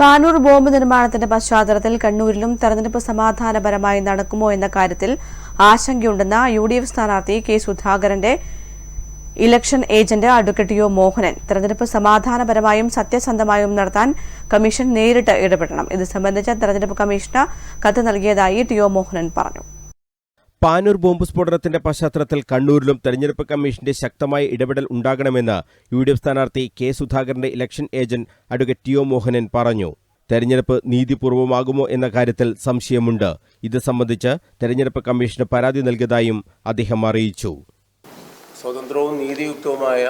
Panoor bomb നിർമ്മാണത്തിന്റെ പശ്ചാത്തലത്തിൽ കണ്ണൂരിലും തെരഞ്ഞെടുപ്പ് സമാധാനപരമായി നടക്കുമോ എന്ന കാര്യത്തിൽ ആശങ്കയുണ്ടെന്ന യു ഡി എഫ് സ്ഥാനാർത്ഥി കെ സുധാകരന്റെ election agent advocate U Mohanan. തെരഞ്ഞെടുപ്പ് സമാധാനപരമായും സത്യസന്ധമായും നടത്താൻ കമ്മീഷൻ നേരിട്ട് ഇടപെടണം. ഇത് സംബന്ധിച്ച് തെരഞ്ഞെടുപ്പ് കമ്മീഷന് കത്ത് നൽകിയതായി ടി ഒ മോഹനൻ പറഞ്ഞു. പാനൂർ ബോംബ് സ്ഫോടനത്തിന്റെ പശ്ചാത്തലത്തിൽ കണ്ണൂരിലും തെരഞ്ഞെടുപ്പ് കമ്മീഷന്റെ ശക്തമായ ഇടപെടൽ ഉണ്ടാകണമെന്ന് യു ഡി എഫ് സ്ഥാനാർത്ഥി കെ സുധാകരന്റെ election agent advocate T O Mohanan പറഞ്ഞു. തെരഞ്ഞെടുപ്പ് നീതിപൂർവമാകുമോ എന്ന കാര്യത്തിൽ സംശയമുണ്ട്. ഇത് സംബന്ധിച്ച് തെരഞ്ഞെടുപ്പ് കമ്മീഷന് പരാതി നൽകിയതായും അദ്ദേഹം അറിയിച്ചു. സ്വതന്ത്രവും നീതിയുക്തവുമായ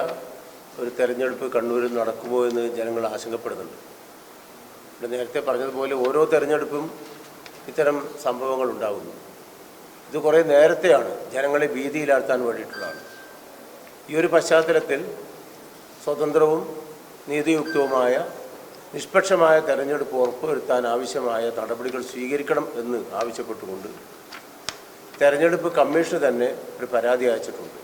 ഒരു തെരഞ്ഞെടുപ്പ് കണ്ണൂരിൽ നടക്കുമോ എന്ന് ജനങ്ങൾ ആശങ്കപ്പെടുന്നുണ്ട്. നേരത്തെ പറഞ്ഞതുപോലെ ഓരോ തെരഞ്ഞെടുപ്പും ഇത്തരം സംഭവങ്ങൾ ഉണ്ടാകുന്നു. ഇത് കുറേ നേരത്തെയാണ് ജനങ്ങളെ ഭീതിയിലാഴ്ത്താൻ വേണ്ടിയിട്ടുള്ളതാണ്. ഈ ഒരു പശ്ചാത്തലത്തിൽ സ്വതന്ത്രവും നീതിയുക്തവുമായ നിഷ്പക്ഷമായ തെരഞ്ഞെടുപ്പ് ഉറപ്പുവരുത്താൻ ആവശ്യമായ നടപടികൾ സ്വീകരിക്കണം എന്ന് ആവശ്യപ്പെട്ടുകൊണ്ട് തെരഞ്ഞെടുപ്പ് കമ്മീഷന് തന്നെ ഒരു പരാതി അയച്ചിട്ടുണ്ട്.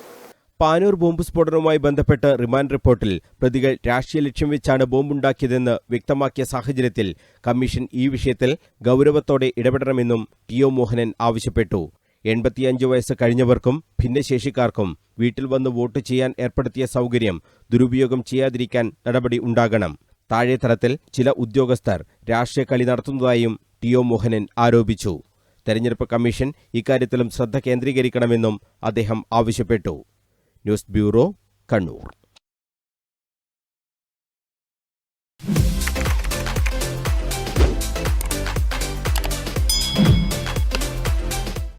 പാനൂർ ബോംബ് സ്ഫോടനവുമായി ബന്ധപ്പെട്ട് റിമാൻഡ് റിപ്പോർട്ടിൽ പ്രതികൾ രാഷ്ട്രീയ ലക്ഷ്യം വെച്ചാണ് ബോംബുണ്ടാക്കിയതെന്ന് വ്യക്തമാക്കിയ സാഹചര്യത്തിൽ കമ്മീഷൻ ഈ വിഷയത്തിൽ ഗൗരവത്തോടെ ഇടപെടണമെന്നും ടി ഒ മോഹനൻ ആവശ്യപ്പെട്ടു. എൺപത്തിയഞ്ച് വയസ്സ് കഴിഞ്ഞവർക്കും ഭിന്നശേഷിക്കാർക്കും വീട്ടിൽ വന്ന് വോട്ട് ചെയ്യാൻ ഏർപ്പെടുത്തിയ സൗകര്യം ദുരുപയോഗം ചെയ്യാതിരിക്കാൻ നടപടി ഉണ്ടാകണം. താഴെത്തലത്തിൽ ചില ഉദ്യോഗസ്ഥർ രാഷ്ട്രീയ കളി നടത്തുന്നതായും ടി ഒ മോഹനൻ ആരോപിച്ചു. തെരഞ്ഞെടുപ്പ് കമ്മീഷൻ ഇക്കാര്യത്തിലും ശ്രദ്ധ കേന്ദ്രീകരിക്കണമെന്നും അദ്ദേഹം ആവശ്യപ്പെട്ടു. News bureau Kannur.